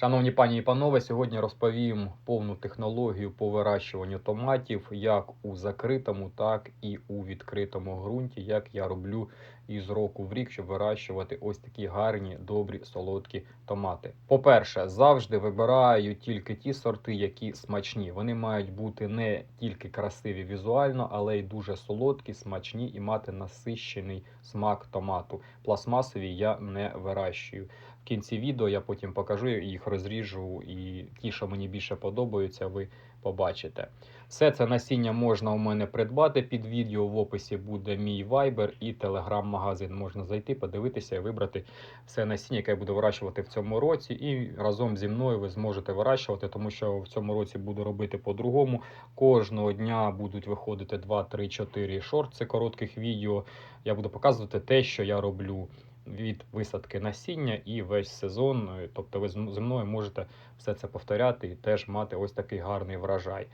Шановні пані і панове, сьогодні розповім повну технологію по вирощуванню томатів як у закритому, так і у відкритому ґрунті, як я роблю із року в рік, щоб вирощувати ось такі гарні, добрі, солодкі томати. По-перше, завжди вибираю тільки ті сорти, які смачні. Вони мають бути не тільки красиві візуально, але й дуже солодкі, смачні і мати насищений смак томату. Пластмасові я не вирощую. В кінці відео я потім покажу їх розріжу, і ті, що мені більше подобаються, ви побачите. Все це насіння можна у мене придбати під відео. В описі буде мій Viber і телеграм-магазин. Можна зайти, подивитися і вибрати все насіння, яке я буду вирощувати в цьому році. І разом зі мною ви зможете вирощувати, тому що в цьому році буду робити по-другому. Кожного дня будуть виходити 2, 3, 4 шорти коротких відео. Я буду показувати те, що я роблю від висадки насіння і весь сезон. Тобто ви зі мною можете все це повторяти і теж мати ось такий гарний врожай.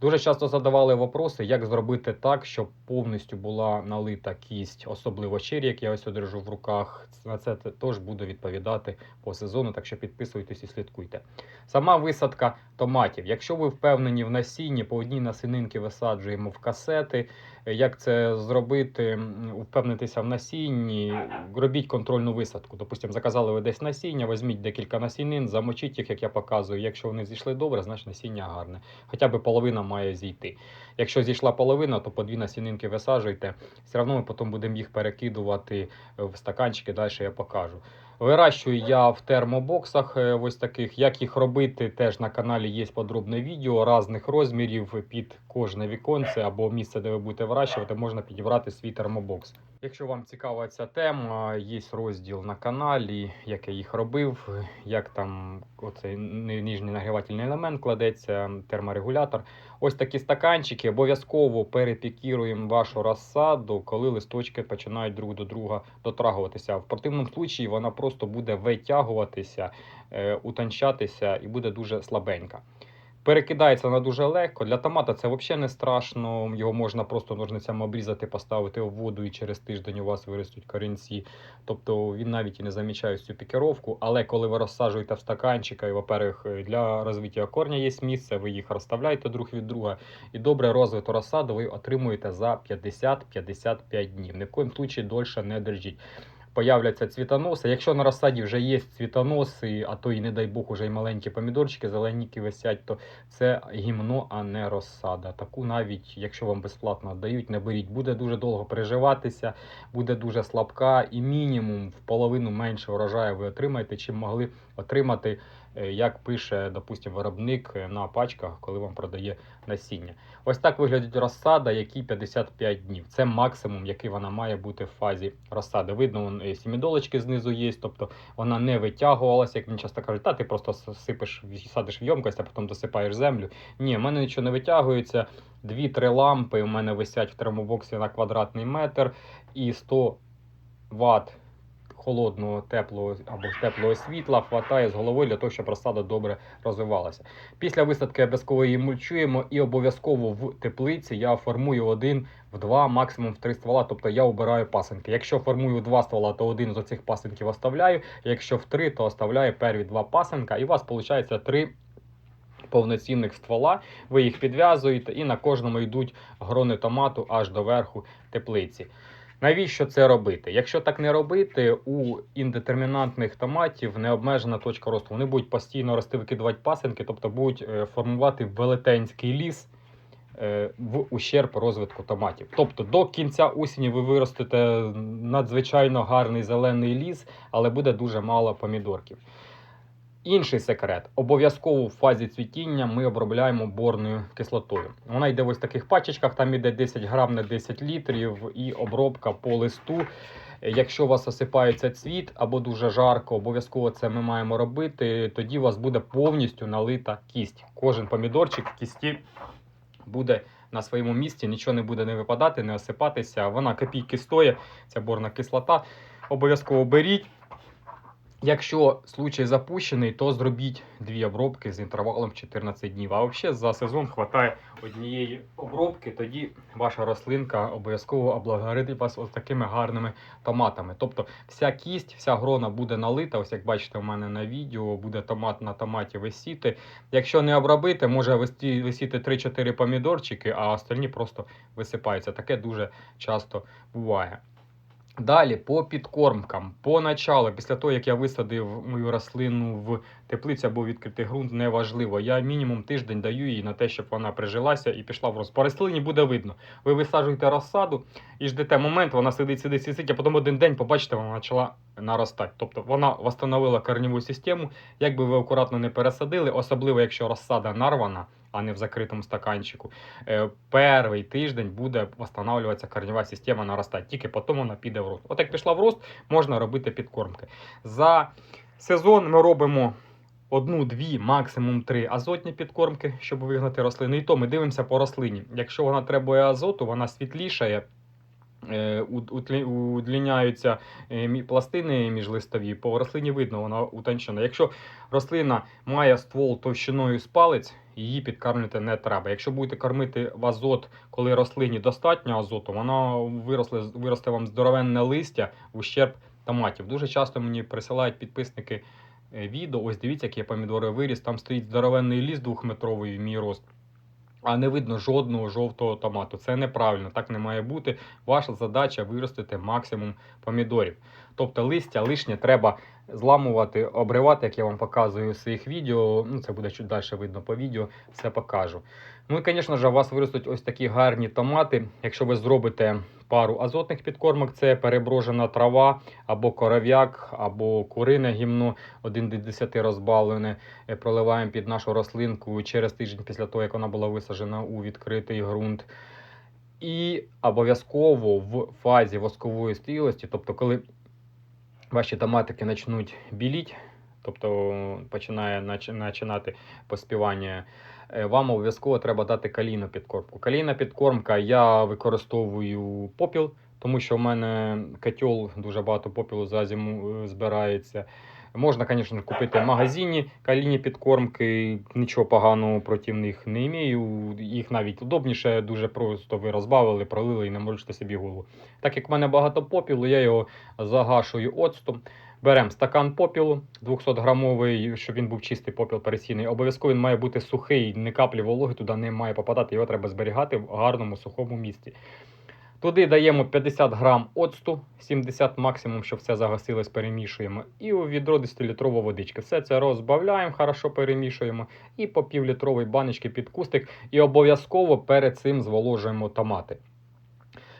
Дуже часто задавали вопроси, як зробити так, щоб повністю була налита кість, особливо чері, як я ось одержу в руках. На це те- теж буду відповідати по сезону, так що підписуйтесь і слідкуйте. Сама висадка томатів. Якщо ви впевнені в насінні, по одній насінинки висаджуємо в касети. Як це зробити, впевнитися в насінні, робіть контрольну висадку. Допустимо, заказали ви десь насіння, візьміть декілька насінин, замочіть їх, як я показую. Якщо вони зійшли добре, значить насіння гарне. Хоча б половина має зійти. Якщо зійшла половина, то по дві насінинки висаджуйте. Все одно ми потім будемо їх перекидувати в стаканчики, далі я покажу. Вирощую я в термобоксах е, ось таких. Як їх робити, теж на каналі є подробне відео різних розмірів під кожне віконце або місце, де ви будете вирощувати, можна підібрати свій термобокс. Якщо вам цікава ця тема, є розділ на каналі, як я їх робив, як там оцей ни- нижній нагрівательний елемент кладеться, терморегулятор. Ось такі стаканчики. Обов'язково перепікіруємо вашу розсаду, коли листочки починають друг до друга дотрагуватися. В противному случаї вона просто буде витягуватися, е, утончатися і буде дуже слабенька. Перекидається вона дуже легко. Для томата це взагалі не страшно. Його можна просто ножницями обрізати, поставити в воду, і через тиждень у вас виростуть корінці. Тобто він навіть і не замічає цю пікіровку. Але коли ви розсаджуєте в стаканчика, і, во-первых, для розвиття корня є місце, ви їх розставляєте друг від друга, і добре розвиту розсаду ви отримуєте за 50-55 днів. Ні в коїм случаї дольше не держіть. Появляться цвітоноси. Якщо на розсаді вже є цвітоноси, а то і не дай Бог уже й маленькі помідорчики, зеленіки висять, то це гімно, а не розсада. Таку навіть, якщо вам безплатно дають, не беріть. Буде дуже довго переживатися, буде дуже слабка, і мінімум в половину менше врожаю ви отримаєте, чим могли отримати, як пише, допустим, виробник е, на пачках, коли вам продає насіння. Ось так виглядить розсада, який 55 днів. Це максимум, який вона має бути в фазі розсади. Видно, е, сімідолочки знизу є, тобто вона не витягувалася, як він часто каже, та ти просто с- сипеш, садиш в ємкость, а потім досипаєш землю. Ні, в мене нічого не витягується. Дві-три лампи у мене висять в термобоксі на квадратний метр і 100 Вт холодного, теплого або теплого світла хватає з головою для того, щоб розсада добре розвивалася. Після висадки обов'язково її мульчуємо і обов'язково в теплиці я формую один в два, максимум в три ствола, тобто я обираю пасинки. Якщо формую два ствола, то один з оцих пасинків оставляю. Якщо в три, то оставляю перві два пасинка, і у вас виходить три повноцінних ствола. Ви їх підв'язуєте, і на кожному йдуть грони томату аж до верху теплиці. Навіщо це робити? Якщо так не робити, у індетермінантних томатів необмежена точка росту. Вони будуть постійно рости, викидувати пасинки, тобто будуть е, формувати велетенський ліс е, в ущерб розвитку томатів. Тобто до кінця осені ви виростете надзвичайно гарний зелений ліс, але буде дуже мало помідорків. Інший секрет: обов'язково в фазі цвітіння ми обробляємо борною кислотою. Вона йде в ось таких пачечках, там іде 10 грам на 10 літрів і обробка по листу. Якщо у вас осипається цвіт або дуже жарко, обов'язково це ми маємо робити. Тоді у вас буде повністю налита кість. Кожен помідорчик в кісті буде на своєму місці, нічого не буде не випадати, не осипатися. Вона копійки стоїть, ця борна кислота. Обов'язково беріть. Якщо случай запущений, то зробіть дві обробки з інтервалом 14 днів. А взагалі за сезон вистачає однієї обробки, тоді ваша рослинка обов'язково облагородить вас ось такими гарними томатами. Тобто вся кість, вся грона буде налита. Ось як бачите, у мене на відео буде томат на томаті висіти. Якщо не обробити, може висіти висіти 3-4 помідорчики, а остальні просто висипаються. Таке дуже часто буває. Далі по підкормкам. По началу, після того, як я висадив мою рослину в теплицю або відкритий ґрунт, неважливо. Я мінімум тиждень даю їй на те, щоб вона прижилася і пішла в рост. Рослині буде видно. Ви висаджуєте розсаду і ждете момент, вона сидить, сидить, сидить, а потім один день побачите, вона почала наростати. Тобто вона встановила корневу систему. Як би ви акуратно не пересадили, особливо якщо розсада нарвана, а не в закритому стаканчику. Е, перший тиждень буде встановлюватися корнева система наростати, тільки потім вона піде в рост. От як пішла в рост, можна робити підкормки. За сезон ми робимо одну-дві, максимум три азотні підкормки, щоб вигнати рослини. І то ми дивимося по рослині. Якщо вона требує азоту, вона світлішає. е, Удліняються е, пластини міжлистові, по рослині видно, вона утончена. Якщо рослина має ствол товщиною з палець, її підкармлювати не треба. Якщо будете кормити в азот, коли рослині достатньо азоту, воно виросле, виросте вам здоровенне листя в ущерб томатів. Дуже часто мені присилають підписники відео. Ось дивіться, які я помідори виріс. Там стоїть здоровенний ліс двохметровий в мій рост. А не видно жодного жовтого томату. Це неправильно, так не має бути. Ваша задача виростити максимум помідорів. Тобто листя лишнє треба зламувати, обривати, як я вам показую у своїх відео. Ну, це буде чуть далі видно по відео, все покажу. Ну і, звісно ж, у вас виростуть ось такі гарні томати. Якщо ви зробите пару азотних підкормок, це переброжена трава, або коров'як, або курине гімно 1 до 10 розбавлене. Е, Проливаємо під нашу рослинку через тиждень після того, як вона була висаджена у відкритий ґрунт. І обов'язково в фазі воскової стілості, тобто, коли ваші томатики почнуть біліть, тобто починає починати поспівання, е, вам обов'язково треба дати калійну підкормку. Калійна підкормка я використовую попіл, тому що в мене котел дуже багато попілу за зиму е, збирається. Можна, звісно, купити в магазині калійні підкормки, нічого поганого проти них не імею. Їх навіть удобніше, дуже просто ви розбавили, пролили і не можете собі голову. Так як в мене багато попілу, я його загашую оцтом. Беремо стакан попілу 200 грамовий, щоб він був чистий попіл пересійний. Обов'язково він має бути сухий, ні каплі вологи туди не має попадати, його треба зберігати в гарному сухому місці. Туди даємо 50 грам оцту, 70 максимум, щоб все загасилось, перемішуємо. І у відро 10-літрова водичка. Все це розбавляємо, хорошо перемішуємо. І по півлітровій баночки під кустик. І обов'язково перед цим зволожуємо томати.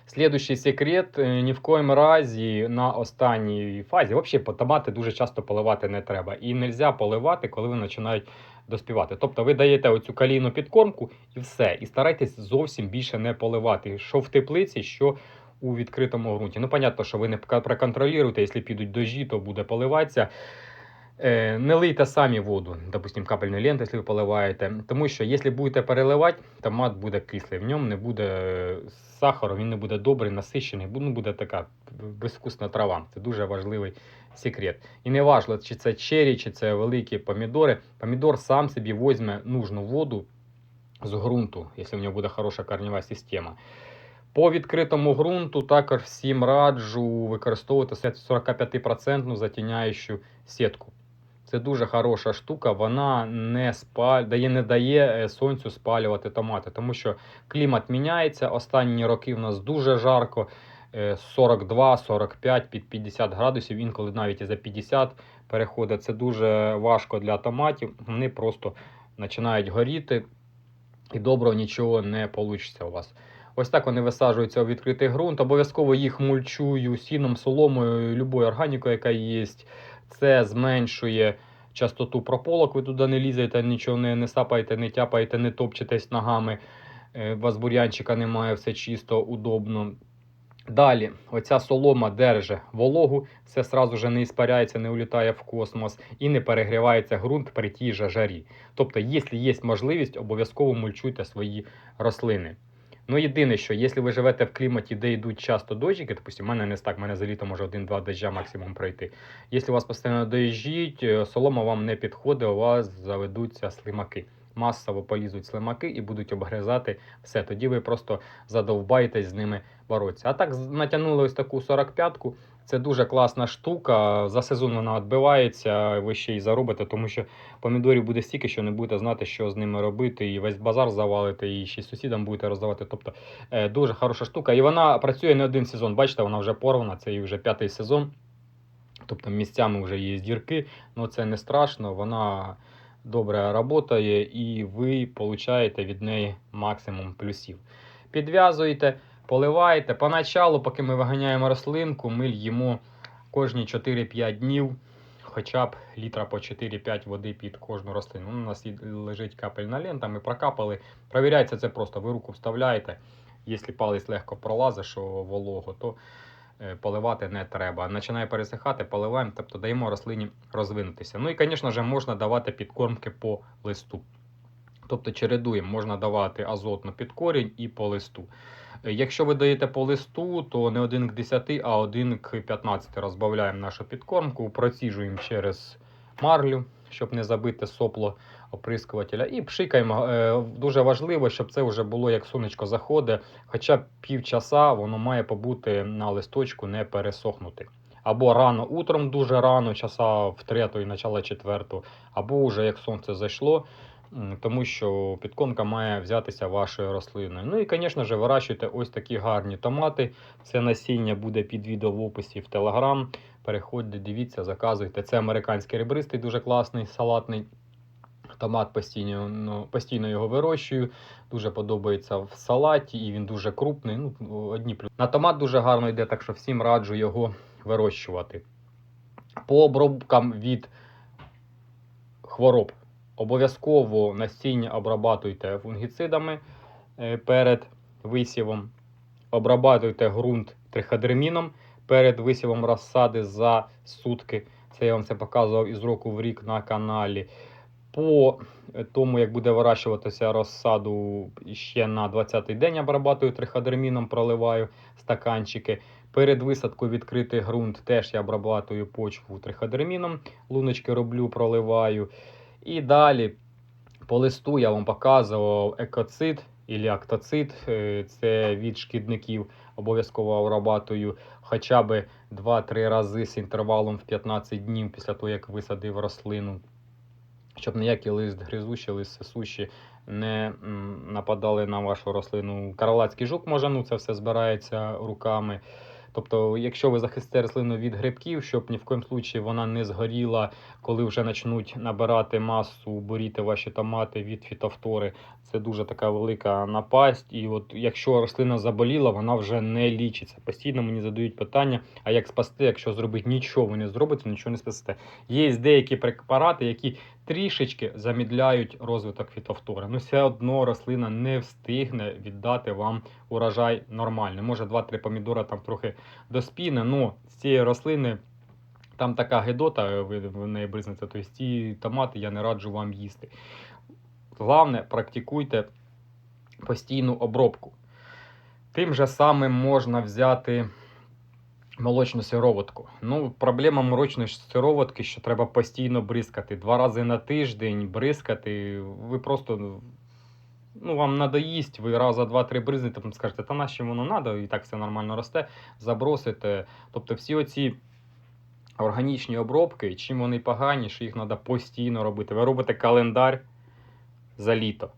Слідуючий секрет: е, ні в коїм разі на останній фазі, взагалі томати дуже часто поливати не треба. І не можна поливати, коли вони починають доспівати. Тобто ви даєте оцю калійну підкормку і все. І старайтесь зовсім більше не поливати. Що в теплиці, що у відкритому ґрунті. Ну, понятно, що ви не проконтролюєте, якщо підуть дожі, то буде поливатися. Е, Не лийте самі воду, допустим, капельної ленти, якщо ви поливаєте. Тому що, якщо будете переливати, томат буде кислий. В ньому не буде е, сахару, він не буде добрий, насищений, бу- ну, буде така безвкусна трава. Це дуже важливий секрет. І не важливо, чи це чері, чи це великі помідори. Помідор сам собі візьме нужну воду з ґрунту, якщо в нього буде хороша корнева система. По відкритому ґрунту також всім раджу використовувати 45% затіняючу сітку. Це дуже хороша штука, вона не спаль... дає, не дає е, сонцю спалювати томати, тому що клімат міняється. Останні роки в нас дуже жарко, 42-45 під 50 градусів, інколи навіть і за 50 переходить. Це дуже важко для томатів. Вони просто починають горіти, і доброго нічого не вийде у вас. Ось так вони висаджуються у відкритий ґрунт. Обов'язково їх мульчую сіном, соломою, любою органікою, яка є. Це зменшує частоту прополок. Ви туди не лізете, нічого не, не сапаєте, не тяпаєте, не топчетесь ногами. Е, У вас бур'янчика немає, все чисто, удобно. Далі, оця солома держить вологу, все сразу же не іспаряється, не улітає в космос і не перегрівається ґрунт при тій же жарі. Тобто, якщо є можливість, обов'язково мульчуйте свої рослини. Ну, єдине, що якщо ви живете в кліматі, де йдуть часто дощики, допустим, у мене не так, у мене за літо може один-два доща максимум пройти. Якщо у вас постійно доїжджіть, е, солома вам не підходить, у вас заведуться слимаки. Масово полізуть слимаки і будуть обгризати все. Тоді ви просто задовбаєтесь з ними боротися. А так натягнули ось таку 45-ку. Це дуже класна штука. За сезон вона відбивається, ви ще й заробите, тому що помідорів буде стільки, що не будете знати, що з ними робити, і весь базар завалите, і ще й сусідам будете роздавати. Тобто е, дуже хороша штука. І вона працює не один сезон. Бачите, вона вже порвана, це її вже п'ятий сезон. Тобто місцями вже є дірки, але це не страшно, вона добре працює і ви получаєте від неї максимум плюсів. Підв'язуєте, поливаєте. Поначалу, поки ми виганяємо рослинку, ми льємо кожні 4-5 днів хоча б літра по 4-5 води під кожну рослину. Ну, У нас лежить капельна лента, ми прокапали. Провіряється це просто. Ви руку вставляєте. Якщо палець легко пролазить, що волого, то поливати не треба. Починає пересихати, поливаємо, тобто даємо рослині розвинутися. Ну і, звісно ж, можна давати підкормки по листу. Тобто чередуємо, можна давати азотно під корінь і по листу. Е, Якщо ви даєте по листу, то не 1 к 10, а 1 к 15 розбавляємо нашу підкормку, проціжуємо через марлю, щоб не забити сопло оприскувателя. І пшикаємо. Е, Дуже важливо, щоб це вже було як сонечко заходить. Хоча б півчаса воно має побути на листочку, не пересохнути. Або рано утром, дуже рано, часа в 3 і начало четверту, або вже як сонце зайшло, тому що підкормка має взятися вашою рослиною. Ну і, звісно ж, вирощуйте ось такі гарні томати. Це насіння буде під відео в описі в Телеграм. Переходьте, дивіться, заказуйте. Це американський ребристий, дуже класний, салатний. Томат постійно, ну, постійно його вирощую. Дуже подобається в салаті, і він дуже крупний. Ну, одні плюс. На томат дуже гарно йде, так що всім раджу його вирощувати. По обробкам від хвороб. Обов'язково насіння обрабатуйте фунгіцидами е, перед висівом. Обрабатуйте ґрунт триходерміном перед висівом розсади за сутки. Це я вам це показував із року в рік на каналі. По е, тому, як буде вирощуватися розсаду ще на 20-й день обрабатую триходерміном, проливаю стаканчики. Перед висадкою відкритий ґрунт теж я обрабатую почву триходерміном, луночки роблю, проливаю. І далі по листу я вам показував екоцид і актоцид. Е, Це від шкідників. Обов'язково обрабатую хоча б 2-3 рази з інтервалом в 15 днів після того, як висадив рослину. Щоб ніякі лист гризущі, лист сосущі не нападали на вашу рослину. Каралацький жук може, ну це все збирається руками. Тобто, якщо ви захистите рослину від грибків, щоб ні в коїм случаї вона не згоріла, коли вже почнуть набирати масу, боріти ваші томати від фітофтори, це дуже така велика напасть. І от якщо рослина заболіла, вона вже не лічиться. Постійно мені задають питання: а як спасти, якщо зробити нічого ви не зробите, нічого не спасте. Є деякі препарати, які трішечки замідляють розвиток фітофтори. Ну, все одно рослина не встигне віддати вам урожай нормальний. Може, 2-3 помідора там трохи доспіне, але з цієї рослини. Там така гидота, ви в неї бризнете, тобто ці томати я не раджу вам їсти. Головне, практикуйте постійну обробку. Тим же самим можна взяти молочну сироватку. Ну, проблема молочної сироватки, що треба постійно бризкати. Два рази на тиждень бризкати. Ви просто ну, вам надоїсть, ви раза два-три бризнете, потім скажете, та нащо воно треба, і так все нормально росте, забросите. Тобто всі оці органічні обробки, чим вони погані, що їх треба постійно робити. Ви робите календар за літо.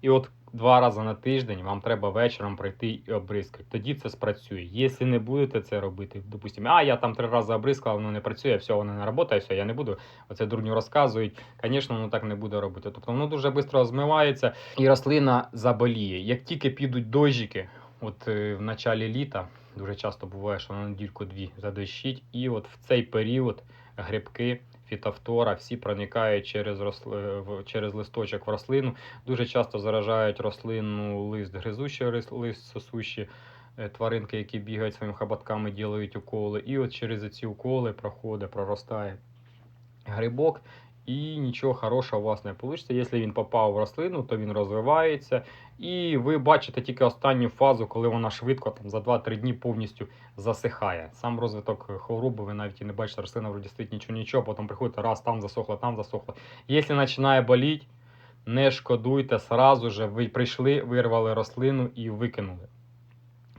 І от два рази на тиждень вам треба вечором прийти і обризкати. Тоді це спрацює. Якщо не будете це робити, допустимо, а я там три рази обризкав, воно не працює, все, воно не працює, все, я не буду. Оце дурню розказують. Звісно, воно так не буде робити. Тобто воно дуже швидко змивається і рослина заболіє. Як тільки підуть дощики, от е, в началі літа, дуже часто буває, що на недільку-дві задощить, і от в цей період грибки. Фітофтора, всі проникають через росли... через листочок в рослину. Дуже часто заражають рослину лист гризущий, лист сосущий, е, тваринки, які бігають своїми хабатками, ділають уколи. І от через ці уколи проходить, проростає грибок, і нічого хорошого у вас не вийде. Якщо він попав в рослину, то він розвивається. І ви бачите тільки останню фазу, коли вона швидко там, за 2-3 дні повністю засихає. Сам розвиток хвороби, ви навіть і не бачите, рослина вроді стоїть нічого, нічого, потім приходите, раз там засохло, там засохло. Якщо починає боліти, не шкодуйте, сразу же ви прийшли, вирвали рослину і викинули.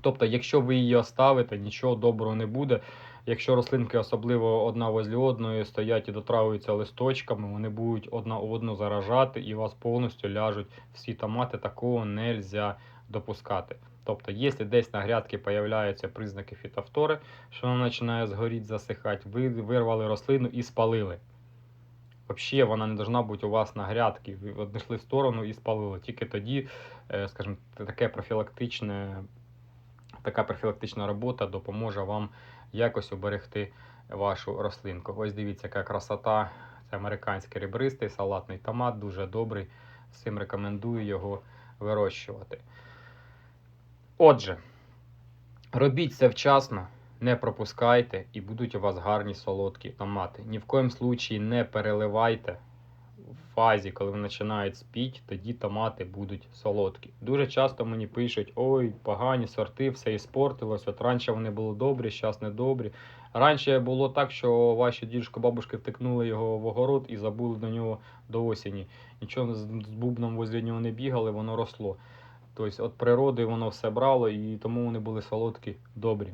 Тобто, якщо ви її оставите, нічого доброго не буде. Якщо рослинки, особливо одна возле одної, стоять і дотравуються листочками, вони будуть одна одну заражати і вас повністю ляжуть всі томати. Такого не можна допускати. Тобто, якщо десь на грядці з'являються признаки фітофтори, що вона починає згоріти, засихати, ви вирвали рослину і спалили. Взагалі вона не повинна бути у вас на грядці. Ви одійшли в сторону і спалили. Тільки тоді, е, скажімо, таке профілактичне, така профілактична робота допоможе вам якось уберегти вашу рослинку. Ось дивіться, яка красота. Це американський ребристий салатний томат, дуже добрий. Всім рекомендую його вирощувати. Отже, робіть це вчасно, не пропускайте і будуть у вас гарні солодкі томати. Ні в коєму случаї не переливайте фазі, коли вони починають спіти, тоді томати будуть солодкі. Дуже часто мені пишуть: ой, погані сорти, все іспортилось. От раніше вони були добрі, зараз не добрі. Раніше було так, що ваші дідушки, бабушки втикнули його в огород і забули до нього до осені. Нічого з бубном возле нього не бігали, воно росло. Тобто від природи воно все брало і тому вони були солодкі, добрі.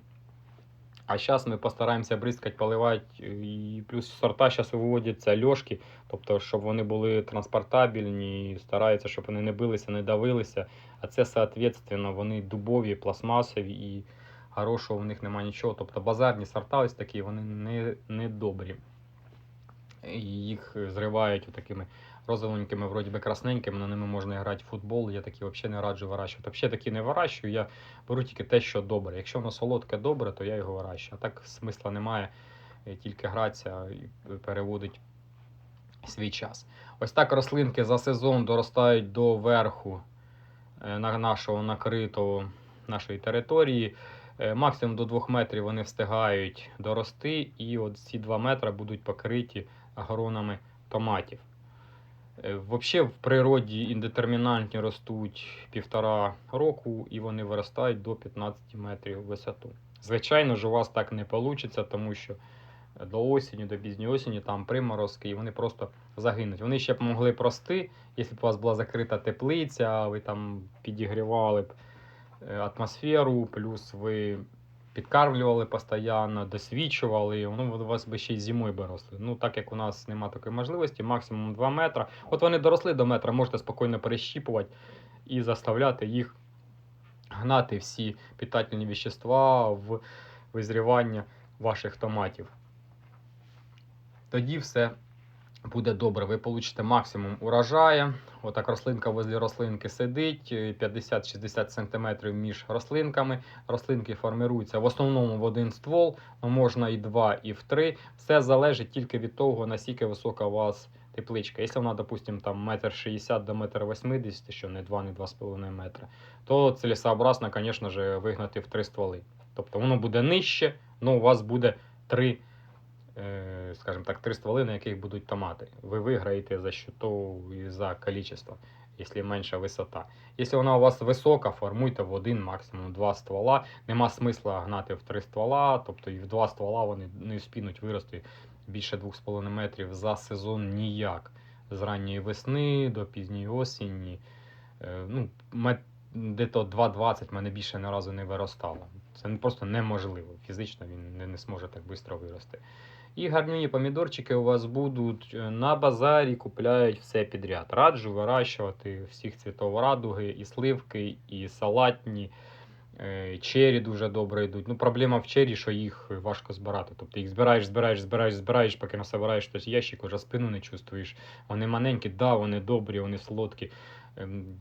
А зараз ми постараємося бризкати, поливати. І плюс сорта зараз виводяться льошки, тобто, щоб вони були транспортабельні, стараються, щоб вони не билися, не давилися. А це, соответственно, вони дубові, пластмасові і хорошого в них немає нічого. Тобто базарні сорта ось такі, вони не, не добрі. Їх зривають такими розовенькими, вроді би красненькими, на ними можна грати в футбол. Я такі взагалі не раджу вирощувати. Взагалі такі не вирощую, я беру тільки те, що добре. Якщо воно солодке добре, то я його вирощую. А так смисла немає е, тільки гратися і переводить свій час. Ось так рослинки за сезон доростають до верху е, на нашого накритого нашої території. Е, Максимум до 2 метрів вони встигають дорости, і от ці 2 метри будуть покриті агронами томатів. Взагалі в природі індетермінантні ростуть півтора року і вони виростають до 15 метрів в висоту. Звичайно ж, у вас так не вийде, тому що до осені, до пізньої осені там приморозки, і вони просто загинуть. Вони ще б могли прости, якщо б у вас була закрита теплиця, ви там підігрівали б е, атмосферу, плюс ви підкармлювали постійно, досвідчували, і воно у вас би ще й зимою би росли. Ну, так як у нас немає такої можливості, максимум 2 метри. От вони доросли до метра, можете спокійно перещіпувати і заставляти їх гнати всі питательні вещества в визрівання ваших томатів. Тоді все буде добре. Ви получите максимум урожаю. Отак рослинка возле рослинки сидить, 50-60 см між рослинками. Рослинки формируються в основному в один ствол, можна і два, і в три. Все залежить тільки від того, наскільки висока у вас тепличка. Якщо вона, допустимо, там метр 60 до метр 80, що не 2, не 2,5 метра, то цілесообразно, звісно ж, вигнати в три стволи. Тобто воно буде нижче, але у вас буде три е, скажімо так, три стволи, на яких будуть томати. Ви виграєте за счету і за количество, якщо менша висота. Якщо вона у вас висока, формуйте в один, максимум два ствола. Нема смисла гнати в три ствола, тобто і в два ствола вони не вспінуть вирости більше 2,5 метрів за сезон ніяк. З ранньої весни до пізньої осені. Е, ну, де-то 2,20 мене більше ні разу не виростало. Це просто неможливо. Фізично він не, не зможе так швидко вирости. І гарні помідорчики у вас будуть е, на базарі, купляють все підряд. Раджу вирощувати всіх цвітов радуги, і сливки, і салатні. Е, Чері дуже добре йдуть. Ну, проблема в чері, що їх важко збирати. Тобто їх збираєш, збираєш, збираєш, збираєш, поки насобираєш хтось ящик, уже спину не чувствуєш. Вони маленькі, да, вони добрі, вони солодкі.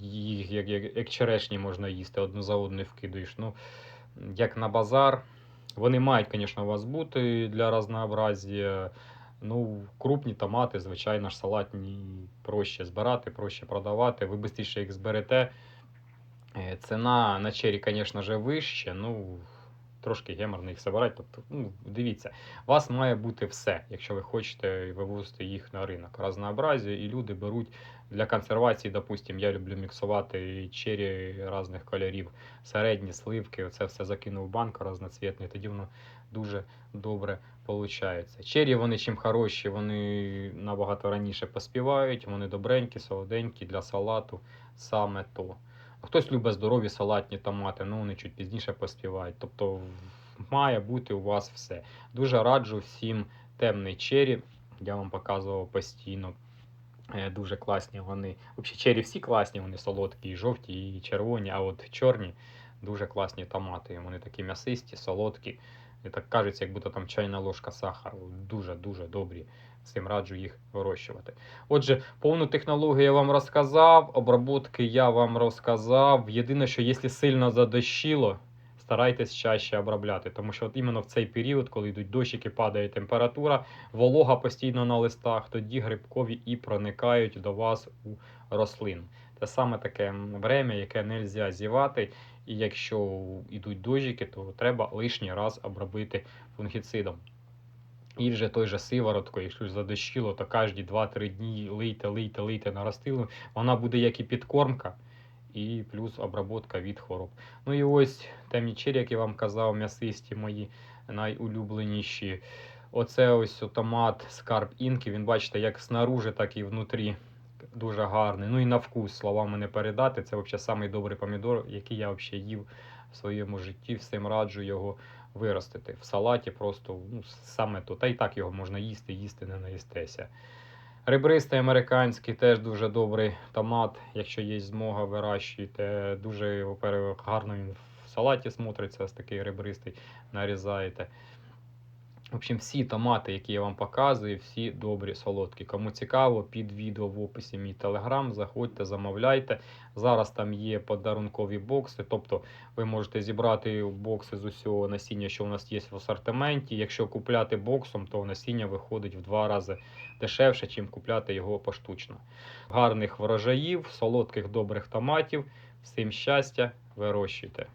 Їх як, як, як черешні можна їсти, одну за одною вкидаєш. Ну, як на базар. Вони мають, звісно, у вас бути для разнообразія. Ну, крупні томати, звичайно ж, салатні проще збирати, проще продавати. Ви швидше їх зберете. Е, Ціна на чері, звісно вища. Ну, трошки геморно їх собирати. Тобто, ну, дивіться, у вас має бути все, якщо ви хочете вивозити їх на ринок. Разнообразі, і люди беруть для консервації, допустим, я люблю міксувати чері різних кольорів, середні сливки, оце все закинув в банку разноцвітний, тоді воно дуже добре виходить. Чері вони чим хороші, вони набагато раніше поспівають, вони добренькі, солоденькі для салату, саме то. Хтось любить здорові салатні томати, ну вони чуть пізніше поспівають. Тобто має бути у вас все. Дуже раджу всім темний чері. Я вам показував постійно. Е, Дуже класні вони. Взагалі, чері всі класні, вони солодкі, і жовті, і червоні, а от чорні дуже класні томати. Вони такі м'ясисті, солодкі. І так кажеться, як будто там чайна ложка сахару. Дуже-дуже добрі. Всім раджу їх вирощувати. Отже, повну технологію я вам розказав, обробітки я вам розказав. Єдине, що якщо сильно задощило, старайтесь чаще обробляти, тому що от іменно в цей період, коли йдуть дощики, падає температура, волога постійно на листах, тоді грибкові і проникають до вас у рослину. Це саме таке время, яке не можна зівати. І якщо йдуть дощики, то треба лишній раз обробити фунгіцидом. І вже той же сиворотко, якщо задощило, то кожні 2-3 дні лийте, лийте, лийте на рослину. Вона буде як і підкормка, і плюс обробка від хвороб. Ну і ось темні чері, як я вам казав, м'ясисті мої найулюбленіші. Оце ось томат Скарб Інки. Він бачите, як снаружи, так і внутрі. Дуже гарний. Ну і на вкус словами не передати. Це взагалі самий помідор, який я взагалі їв в своєму житті. Всім раджу його виростити. В салаті просто ну, саме то. Та й так його можна їсти, їсти не наїстеся. Ребристий американський теж дуже добрий томат. Якщо є змога, вирощуйте. Дуже, гарно він в салаті смотриться, ось такий ребристий, нарізаєте. В общем, всі томати, які я вам показую, всі добрі, солодкі. Кому цікаво, під відео в описі мій телеграм, заходьте, замовляйте. Зараз там є подарункові бокси, тобто ви можете зібрати бокси з усього насіння, що у нас є в асортименті. Якщо купляти боксом, то насіння виходить в два рази дешевше, чим купляти його поштучно. Гарних врожаїв, солодких добрих томатів. Всім щастя, вирощуйте.